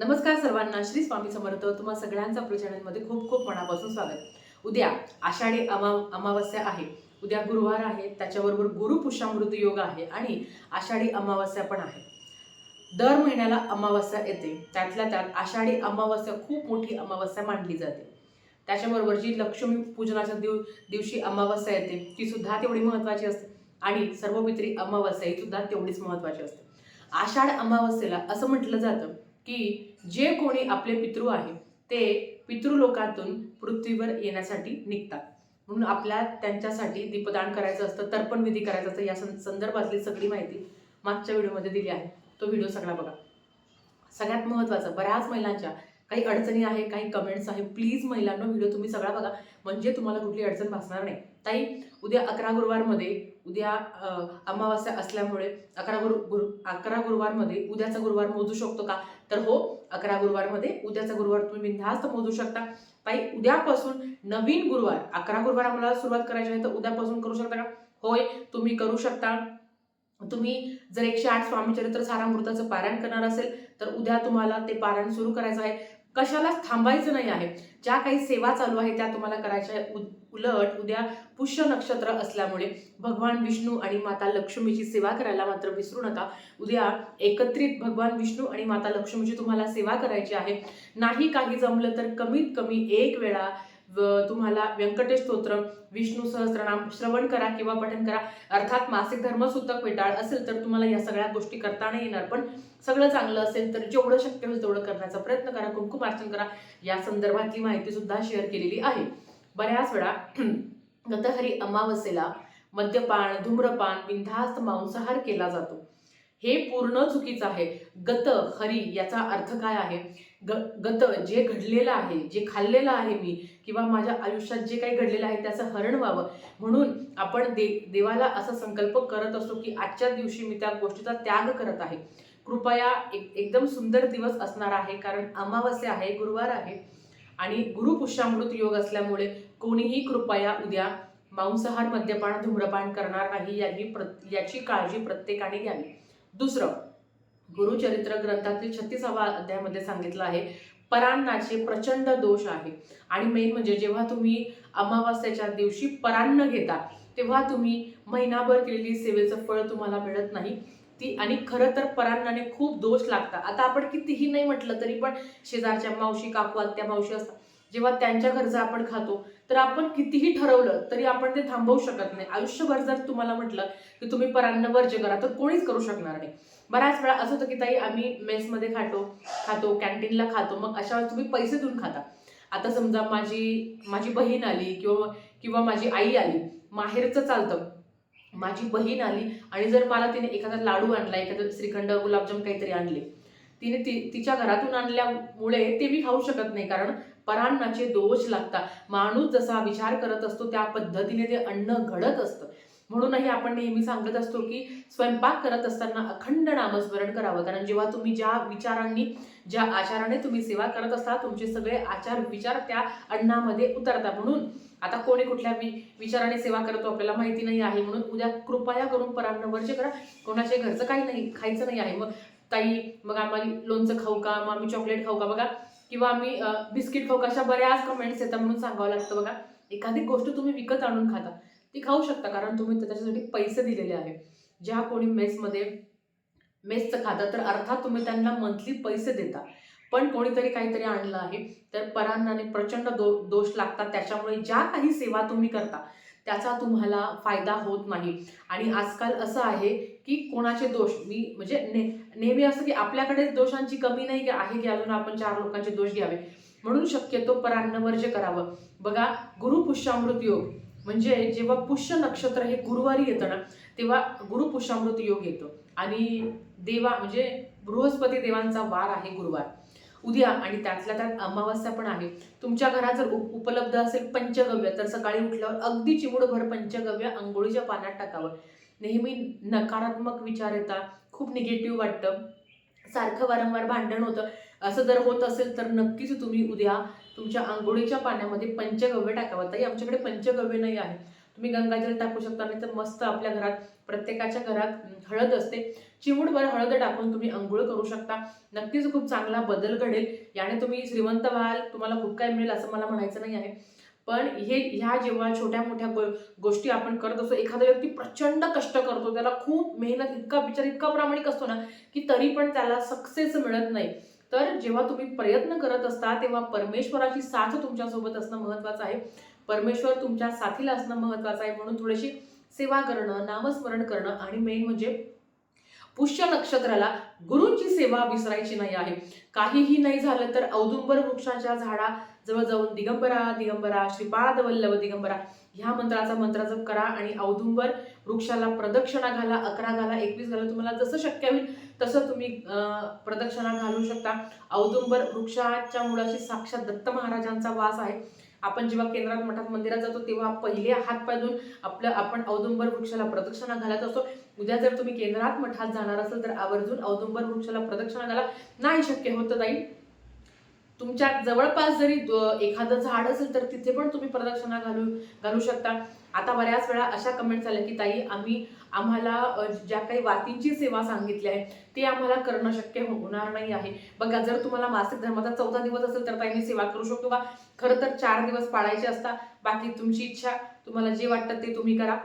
नमस्कार सर्वांना श्री स्वामी समर्थ. तुम्हा सगळ्यांचं आपल्या चॅनलमध्ये खूप खूप मनापासून स्वागत. उद्या आषाढी अमा अमावस्या आहे. उद्या गुरुवार आहे. त्याच्याबरोबर गुरुपुष्यामृत योग आहे आणि आषाढी अमावस्या पण आहे. दर महिन्याला अमावस्या येते. त्यातल्या त्यात आषाढी अमावस्या खूप मोठी अमावस्या मानली जाते. त्याच्याबरोबर जी लक्ष्मी पूजनाच्या दिव दिवशी अमावस्या येते ती सुद्धा तेवढी महत्त्वाची असते. आणि सर्वपित्री अमावस्या ही सुद्धा तेवढीच महत्त्वाची असते. आषाढ अमावस्येला असं म्हटलं जातं की जे कोणी आपले पितृ आहे ते पितृलोकातून पृथ्वीवर येण्यासाठी निघतात. म्हणून आपल्या त्यांच्यासाठी दीपदान करायचं असतं तर्पण विधी करायचं असतं या सं- संदर्भातली सगळी माहिती मागच्या व्हिडिओमध्ये दिली आहे. तो व्हिडिओ सगळा बघा. सगळ्यात महत्त्वाचं बऱ्याच महिलांच्या काही अडचणी आहे काही कमेंट्स आहे प्लीज महिलांना व्हिडिओ तुम्ही सगळा बघा. म्हणजे तुम्हाला कुठली अडचण भासणार नाही. ताई उद्या अकरा गुरुवारमध्ये उद्या अमावस्या असल्यामुळे अकरा गुरु गुरु अकरा गुरुवारमध्ये उद्याचा गुरुवार मोजू शकतो का? तर हो अकरा गुरुवारमध्ये उद्याचा गुरुवार तुम्ही बिनधास्त मोजू शकता. ताई उद्यापासून नवीन गुरुवार अकरा गुरुवार आम्हाला सुरुवात करायची आहे तर उद्यापासून करू शकता का? होय तुम्ही करू शकता. तुम्ही जर एकशे आठ स्वामीचरित्र सारामृताचं पारायण करणार असेल तर उद्या तुम्हाला ते पारायण सुरू करायचं आहे. कशालाच थांबायचं नाही आहे. ज्या काही सेवा चालू आहे त्या तुम्हाला करायच्या उ- उलट उद्या पुष्य नक्षत्र असल्यामुळे भगवान विष्णू आणि माता लक्ष्मीची सेवा करायला मात्र विसरू नका. उद्या एकत्रित भगवान विष्णू आणि माता लक्ष्मीची तुम्हाला सेवा करायची आहे. नाही काही जमलं तर कमीत कमी एक वेळा व- तुम्हाला व्यंकटेश स्तोत्र विष्णू सहस्त्रनाम श्रवण करा किंवा पठन करा अर्थात मासिक धर्मसूतक वेटाळ असेल तर तुम्हाला या सगळ्या गोष्टी करता नाही येणार. पण सगळं चांगलं असेल तर जेवढं शक्य होईल तेवढं करण्याचा प्रयत्न करा कुंकुम अर्चन करा. या संदर्भातली माहिती सुद्धा शेअर केलेली आहे. बऱ्याच वेळा गतहरी अमावस्येला मद्यपान धूम्रपान बिनधास्त मांसाहार केला जातो. हे पूर्ण चुकीचं आहे. गत हरी याचा अर्थ काय आहे? ग गत जे घडलेलं आहे जे खाल्लेलं आहे मी किंवा माझ्या आयुष्यात जे काही घडलेलं आहे त्याचं हरण व्हावं. म्हणून आपण दे देवाला असा संकल्प करत असतो की आजच्या दिवशी मी त्या गोष्टीचा त्याग करत आहे. कृपया एक एकदम सुंदर दिवस असणार आहे कारण अमावस्या आहे गुरुवार आहे. आणि गुरुपुष्यामृत योग असल्यामुळे कोणीही कृपया उद्या मांसाहार मद्यपान धूम्रपान करणार नाही याची प्र याची काळजी प्रत्येकाने घ्यावी. दुसरं गुरुचरित्र ग्रंथातील छत्तीसावा अध्यायामध्ये सांगितलं आहे परान्नाचे प्रचंड दोष आहे. आणि मेन म्हणजे जेव्हा तुम्ही अमावास्याच्या दिवशी परान्न घेता तेव्हा तुम्ही महिनाभर केलेली सेवेचं फळ तुम्हाला मिळत नाही. ती आणि खरं तर परान्नाने खूप दोष लागतात. आता आपण कितीही नाही म्हटलं तरी पण शेजारच्या मावशी काकू आत्या मावशी असतात जेव्हा त्यांच्या घरचं आपण खातो तर आपण कितीही ठरवलं तरी आपण ते थांबवू शकत नाही. आयुष्यभर जर तुम्हाला म्हटलं की तुम्ही परान्न वर्ज्य करा तर कोणीच करू शकणार नाही. बऱ्याच वेळा असं होतं की ताई आम्ही मेसमध्ये खातो खातो कॅन्टीनला खातो मग अशा वेळेस तुम्ही पैसे देऊन खाता. आता समजा माझी माझी बहीण आली किंवा किंवा माझी आई आली माहेरचं चालतं. माझी बहीण आली आणि जर मला तिने एखादा लाडू आणला एखादं श्रीखंड गुलाबजाम काहीतरी आणले तिने ती तिच्या घरातून आणल्यामुळे ते मी खाऊ शकत नाही कारण परान्नाचे दोष लागतात. माणूस जसा विचार करत असतो त्या पद्धतीने ते अन्न घडत असतं. म्हणूनही आपण नेहमी सांगत असतो की स्वयंपाक करत असताना अखंड नामस्मरण करावं. कारण जेव्हा तुम्ही ज्या विचारांनी ज्या आचाराने तुम्ही सेवा करत असता तुमचे सगळे आचार विचार त्या अन्नामध्ये उतरतात. म्हणून आता कोणी कुठल्या वि विचाराने सेवा करतो आपल्याला माहिती नाही आहे. म्हणून उद्या कृपया करून परान्न वर्ज करा. कोणाचे घरचं काही नाही खायचं नाही आहे. मग ताई मग आम्हाला लोणचं खाऊ का? मग आम्ही चॉकलेट खाऊ का? बघा. किंवा आम्ही बिस्किट खाऊ का? अशा बऱ्याच कमेंट्स येतात म्हणून सांगावं लागतं बघा. एखादी गोष्ट तुम्ही विकत आणून खाता ती खाऊ शकता कारण तुम्ही त्याच्यासाठी पैसे दिलेले आहे ज्या कोणी मेसमध्ये मेसचं खाता तर अर्थात तुम्ही त्यांना मंथली पैसे देता. पण कोणीतरी काहीतरी आणलं आहे तर परांनाने प्रचंड दो दोष लागतात. त्याच्यामुळे ज्या काही सेवा तुम्ही करता त्याचा तुम्हाला फायदा होत नाही. आणि आजकाल असं आहे की कोणाचे दोष मी म्हणजे ने नेहमी असं की आपल्याकडे दोषांची कमी नाही आहे की अजून आपण चार लोकांचे दोष घ्यावे. म्हणून शक्यतो परान्नवर्ज करावं. बघा गुरुपुष्यामृत योग म्हणजे जेव्हा पुष्य नक्षत्र हे गुरुवारी येतं ना तेव्हा गुरुपुष्यामृत योग येतो. आणि देवा म्हणजे बृहस्पती देवांचा वार आहे गुरुवार. उद्या आणि त्यातल्या त्यात अमावस्या पण आहे. तुमच्या घरात जर उप- उपलब्ध असेल पंचगव्य तर सकाळी उठल्यावर अगदी चिमुडभर पंचगव्य आंघोळीच्या पाण्यात टाकावं. नेहमी नकारात्मक विचार येतात. खूप निगेटिव्ह वाटतं. सारखं वारंवार भांडण होतं. असं जर होत असेल तर नक्कीच तुम्ही उद्या तुमच्या आंघोळीच्या पाण्यामध्ये पंचगव्य टाकावं. ताई आमच्याकडे पंचगव्य नाही आहे. तुम्ही गंगाजल टाकू शकता नाही तर मस्त आपल्या घरात प्रत्येकाच्या घरात हळद असते. चिमूटभर हळद टाकून तुम्ही अंघोळ करू शकता. नक्कीच खूप चांगला बदल घडेल. याने तुम्ही श्रीमंत व्हाल तुम्हाला खूप काय मिळेल असं मला म्हणायचं नाही आहे. पण हे ह्या जेव्हा छोट्या मोठ्या गो गोष्टी आपण करत असतो एखादा व्यक्ती प्रचंड कष्ट करतो त्याला खूप मेहनत इतका विचार इतका प्रामाणिक असतो ना की तरी पण त्याला सक्सेस मिळत नाही. तर जेव्हा तुम्ही प्रयत्न करत असता तेव्हा परमेश्वराची साथ तुमच्यासोबत असणं महत्त्वाचं आहे. परमेश्वर तुमच्या साथीला असणं महत्त्वाचं आहे म्हणून थोडीशी सेवा करणं नामस्मरण करणं आणि मेन म्हणजे पुष्य नक्षत्राला गुरूंची सेवा विसरायची नाही आहे. काहीही नाही झालं तर औदुंबर वृक्षाच्या झाडा जवळ जाऊन दिगंबरा दिगंबरा श्रीपाद वल्लभ दिगंबरा ह्या मंत्राचा मंत्र जप करा आणि औदुंबर वृक्षाला प्रदक्षिणा घाला अकरा घाला एकवीस घाला तुम्हाला जसं शक्य होईल तसं तुम्ही प्रदक्षिणा घालू शकता. औदुंबर वृक्षाच्या मुळाशी साक्षात दत्त महाराजांचा वास आहे. आपण जेव्हा केंद्रात मठात मंदिरात जातो तेव्हा पहिले हात पाय धुवून आपलं आपण औदुंबर वृक्षाला प्रदक्षिणा घालत असतो. उद्या जर तुम्ही केंद्रात मठात जाणार असेल तर आवर्जून औदुंबर वृक्षाला प्रदक्षिणा घाला. नाही शक्य होतं ताई तुमच्या जवळपास जरी एखादं झाड असेल तर तिथे पण तुम्ही प्रदक्षिणा घालू घालू शकता. आता बऱ्याच वेळा अशा कमेंट्स आल्या की ताई आम्ही आम्हाला ज्या काही वातींची सेवा सांगितली आहे ते आम्हाला करणं शक्य होणार नाही आहे. बघा जर तुम्हाला मासिक धर्माचा चौदा दिवस असेल तर ताईने सेवा करू शकतो का? खरं तर चार दिवस पाळायचे असता बाकी तुमची इच्छा तुम्हाला जे वाटतं ते तुम्ही करा.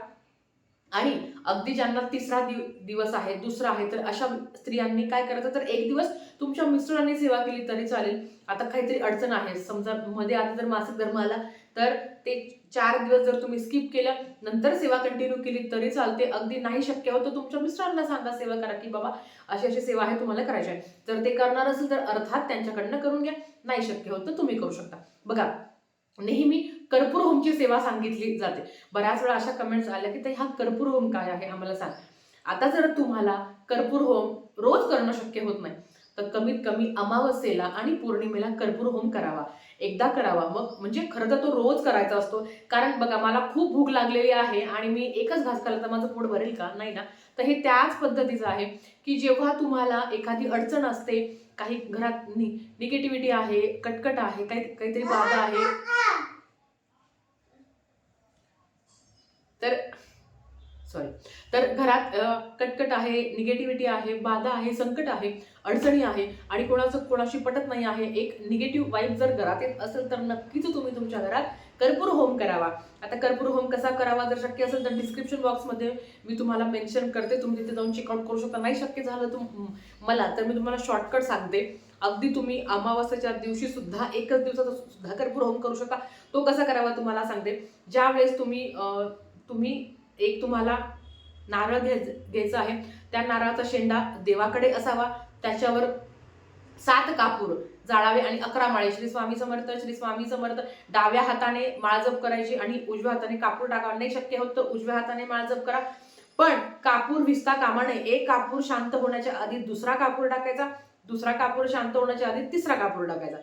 आणि अगदी ज्यांना तिसरा दिव दिवस आहे दुसरा आहे तर अशा स्त्रियांनी काय करायचं? तर एक दिवस तुमच्या मिस्टरांनी सेवा केली तरी चालेल. आता काहीतरी अडचण आहे. समजा मध्ये आता जर मासिक धर्म आला तर ते चार दिवस जर तुम्ही स्किप केलं नंतर सेवा कंटिन्यू केली तरी चालते. अगदी नाही शक्य होतं तुमच्या मिस्टरांना सांगा सेवा करा की बाबा अशी अशी सेवा आहे तुम्हाला करायची आहे. जर ते करणार असेल तर अर्थात त्यांच्याकडनं करून घ्या. नाही शक्य होत तर तुम्ही करू शकता. बघा नेहमी कर्पूर होमची सेवा सांगितली जाते. बऱ्याच वेळा अशा कमेंट्स आल्या की ताई हा कर्पूर होम काय आहे? आम्हाला सांग. आता जर तुम्हाला कर्पूर होम रोज करणं शक्य होत नाही तर कमीत कमी अमावस्येला आणि पौर्णिमेला कर्पूर होम करावा. एकदा करावा. मग म्हणजे खरं तर तो रोज करायचा असतो. कारण बघा मला खूप भूक लागलेली आहे आणि मी एकच घास खाल्ला तर माझं पोट भरेल का? नाही ना. तर हे त्याच पद्धतीचं आहे की जेव्हा तुम्हाला एखादी अडचण असते काही घरात निगेटिव्हिटी आहे कटकट आहे काही काहीतरी बाधा आहे तर सॉरी तर घरात कटकट आहे निगेटिव्हिटी आहे बाधा आहे संकट आहे अडचणी आहे आणि कोणाचं कोणाशी पटत नाही आहे एक निगेटिव्ह वाईब जर घरात येत असेल तर नक्कीच तुम्ही तुमच्या घरात कर्पूर होम करावा. आता कर्पूर होम कसा करावा जर शक्य असेल तर डिस्क्रिप्शन बॉक्समध्ये मी तुम्हाला मेन्शन करते. तुम्ही तिथे जाऊन चेकआउट करू शकता. नाही शक्य झालं तुम मला तर मी तुम्हाला शॉर्टकट सांगते. अगदी तुम्ही अमावास्याच्या दिवशी सुद्धा एकच दिवसाचा सुद्धा कर्पूर होम करू शकता. तो कसा करावा तुम्हाला सांगते. ज्या वेळेस तुम्ही तुम्ही एक तुम्हाला नारळ घ्यायचं घ्यायचं आहे. त्या नारळाचा शेंडा देवाकडे असावा. त्याच्यावर सात कापूर जाळावे आणि अकरा माळे. श्री स्वामी समर्थ श्री स्वामी समर्थ. डाव्या हाताने माळजप करायची आणि उजव्या हाताने कापूर टाकावा. नाही शक्य होत तर उजव्या हाताने माळजप करा. पण कापूर विसता कामा नये. एक कापूर शांत होण्याच्या आधी दुसरा कापूर टाकायचा. दुसरा कापूर शांत होण्याच्या आधी तिसरा कापूर टाकायचा.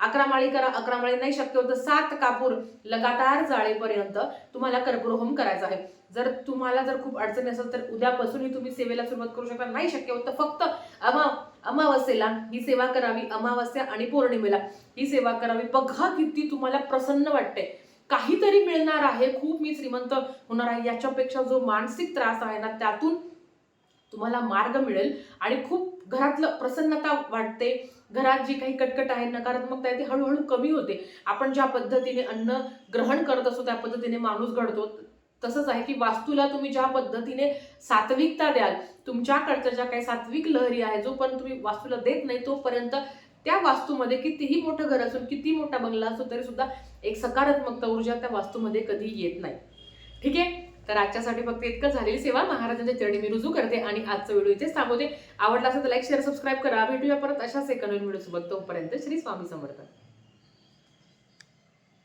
अकरा माळी करा अकरा माळी नाही शक्य होतं सात कापूर लगातार जाळेपर्यंत तुम्हाला कर्पूर करायचा आहे. जर तुम्हाला जर खूप अडचणी असेल तर उद्यापासूनही तुम्ही सेवेला सुरुवात करू शकता. नाही शक्य होतं फक्त अमा अमावस्येला ही सेवा करावी अमावस्या आणि पौर्णिमेला ही सेवा करावी. बघा किती तुम्हाला प्रसन्न वाटते काहीतरी मिळणार आहे खूप मी श्रीमंत होणार आहे. याच्यापेक्षा जो मानसिक त्रास आहे ना त्यातून तुम्हाला मार्ग मिळेल आणि खूप घरातलं प्रसन्नता वाटते. घरात जी काही कटकट आहे नकारात्मकता आहे ती हळूहळू कमी होते. आपण ज्या पद्धतीने अन्न ग्रहण करत असतो त्या पद्धतीने माणूस घडतो. तसंच आहे की वास्तूला तुम्ही ज्या पद्धतीने सात्विकता द्याल तुमच्याकडच्या ज्या काही सात्विक लहरी आहे जोपर्यंत तुम्ही वास्तूला देत नाही तोपर्यंत त्या वास्तूमध्ये कितीही मोठं घर असून किती मोठा बंगला असो तरी सुद्धा एक सकारात्मकता ऊर्जा त्या वास्तूमध्ये कधी येत नाही. ठीक आहे? तर आजच्यासाठी फक्त इतकं झालेली सेवा. महाराजांच्या चरणी मी रुजू करते आणि आजचा व्हिडिओ इथेच थांबवते. आवडला असेल तर लाईक शेअर सबस्क्राईब करा. भेटूया परत अशाच एका नवीन व्हिडिओ सोबत तोपर्यंत श्री स्वामी समर्थ.